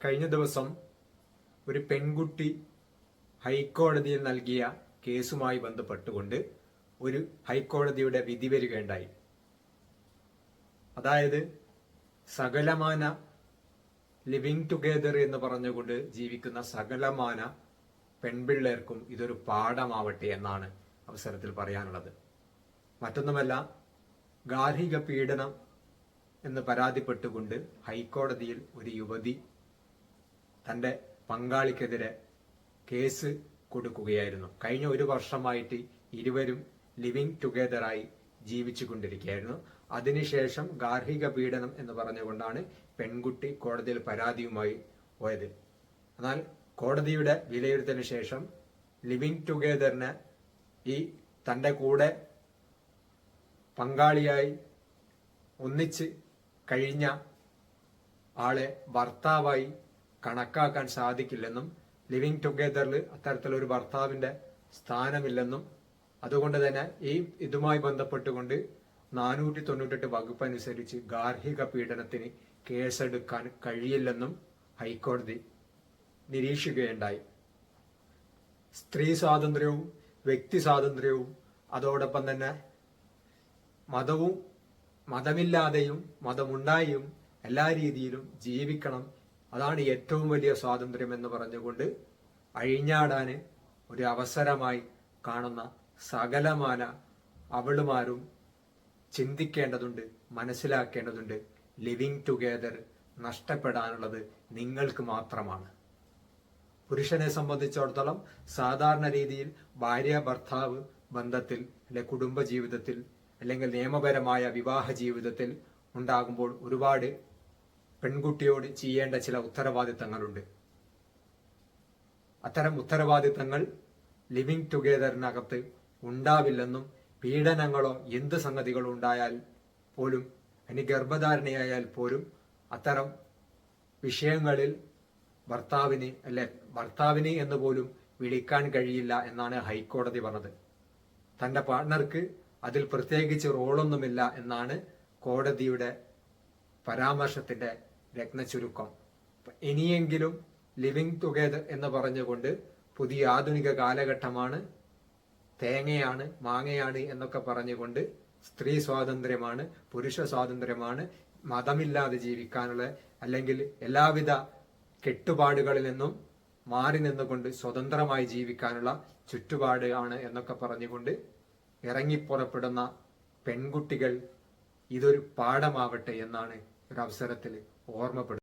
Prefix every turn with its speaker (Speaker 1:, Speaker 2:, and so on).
Speaker 1: കഴിഞ്ഞ ദിവസം ഒരു പെൺകുട്ടി ഹൈക്കോടതിയിൽ നൽകിയ കേസുമായി ബന്ധപ്പെട്ടുകൊണ്ട് ഒരു ഹൈക്കോടതിയുടെ വിധി വരികയുണ്ടായി. അതായത് സകലമാന ലിവിങ് ടുഗെദർ എന്ന് പറഞ്ഞുകൊണ്ട് ജീവിക്കുന്ന സകലമാന പെൺപിള്ളേർക്കും ഇതൊരു പാഠമാവട്ടെ എന്നാണ് അവസരത്തിൽ പറയാനുള്ളത്. മറ്റൊന്നുമല്ല ഗാർഹിക പീഡനം എന്ന് പരാതിപ്പെട്ടുകൊണ്ട് ഹൈക്കോടതിയിൽ ഒരു യുവതി തന്റെ പങ്കാളിക്കെതിരെ കേസ് കൊടുക്കുകയായിരുന്നു. കഴിഞ്ഞ ഒരു വർഷമായിട്ട് ഇരുവരും ലിവിങ് ടുഗെദറായി ജീവിച്ചു കൊണ്ടിരിക്കുകയായിരുന്നു അതിനുശേഷം ഗാർഹിക പീഡനം എന്ന് പറഞ്ഞുകൊണ്ടാണ് പെൺകുട്ടി കോടതിയിൽ പരാതിയുമായി പോയത്. എന്നാൽ കോടതിയുടെ വിലയിരുത്തലിന് ശേഷം ലിവിങ് ടുഗെദറിന് ഈ തന്റെ കൂടെ പങ്കാളിയായി ഒന്നിച്ച് കഴിഞ്ഞ ആളെ ഭർത്താവായി കണക്കാക്കാൻ സാധിക്കില്ലെന്നും ലിവിങ് ടുഗെദറിൽ അത്തരത്തിലൊരു ഭർത്താവിന്റെ സ്ഥാനമില്ലെന്നും അതുകൊണ്ട് തന്നെ ഈ ഇതുമായി ബന്ധപ്പെട്ടുകൊണ്ട് നാനൂറ്റി തൊണ്ണൂറ്റെട്ട് വകുപ്പ് അനുസരിച്ച് ഗാർഹിക പീഡനത്തിന് കേസെടുക്കാൻ കഴിയില്ലെന്നും ഹൈക്കോടതി നിരീക്ഷിക്കുകയുണ്ടായി. സ്ത്രീ സ്വാതന്ത്ര്യവും വ്യക്തി സ്വാതന്ത്ര്യവും അതോടൊപ്പം തന്നെ മതവും മതമില്ലാതെയും മതമുണ്ടായും എല്ലാ രീതിയിലും ജീവിക്കണം അതാണ് ഏറ്റവും വലിയ സ്വാതന്ത്ര്യം എന്ന് പറഞ്ഞുകൊണ്ട് അഴിഞ്ഞാടാൻ ഒരു അവസരമായി കാണുന്ന സകലമാന അവളുമാരും ചിന്തിക്കേണ്ടതുണ്ട് മനസ്സിലാക്കേണ്ടതുണ്ട്. ലിവിങ് ടുഗെദർ നഷ്ടപ്പെടാനുള്ളത് നിങ്ങൾക്ക് മാത്രമാണ്. പുരുഷനെ സംബന്ധിച്ചിടത്തോളം സാധാരണ രീതിയിൽ ഭാര്യ ഭർത്താവ് ബന്ധത്തിൽ അല്ലെ കുടുംബ ജീവിതത്തിൽ അല്ലെങ്കിൽ നിയമപരമായ വിവാഹ ജീവിതത്തിൽ ഉണ്ടാകുമ്പോൾ ഒരുപാട് പെൺകുട്ടിയോട് ചെയ്യേണ്ട ചില ഉത്തരവാദിത്തങ്ങളുണ്ട്. അത്തരം ഉത്തരവാദിത്തങ്ങൾ ലിവിങ് ടുഗെദറിനകത്ത് ഉണ്ടാവില്ലെന്നും പീഡനങ്ങളോ എന്ത് സംഗതികളോ ഉണ്ടായാൽ പോലും ഇനി ഗർഭധാരണയായാൽ പോലും അത്തരം വിഷയങ്ങളിൽ ഭർത്താവിന് അല്ലെ ഭർത്താവിന് എന്ന് പോലും വിളിക്കാൻ കഴിയില്ല എന്നാണ് ഹൈക്കോടതി പറഞ്ഞത്. തന്റെ പാർട്ണർക്ക് അതിൽ പ്രത്യേകിച്ച് റോളൊന്നുമില്ല എന്നാണ് കോടതിയുടെ പരാമർശത്തിന്റെ രത്നചുരുക്കം ഇനിയെങ്കിലും ലിവിങ് ടുഗെദർ എന്ന് പറഞ്ഞുകൊണ്ട് പുതിയ ആധുനിക കാലഘട്ടമാണ്. തേങ്ങയാണ് മാങ്ങയാണ് എന്നൊക്കെ പറഞ്ഞുകൊണ്ട് സ്ത്രീ സ്വാതന്ത്ര്യമാണ് പുരുഷ സ്വാതന്ത്ര്യമാണ്. മതമില്ലാതെ ജീവിക്കാനുള്ള അല്ലെങ്കിൽ എല്ലാവിധ കെട്ടുപാടുകളിൽ നിന്നും മാറി നിന്നുകൊണ്ട് സ്വതന്ത്രമായി ജീവിക്കാനുള്ള ചുറ്റുപാട് ആണ് എന്നൊക്കെ പറഞ്ഞുകൊണ്ട് ഇറങ്ങിപ്പുറപ്പെടുന്ന പെൺകുട്ടികൾ ഇതൊരു പാഠമാവട്ടെ എന്നാണ് ഒരു അവസരത്തിൽ ഓർമ്മപ്പെടുന്നത്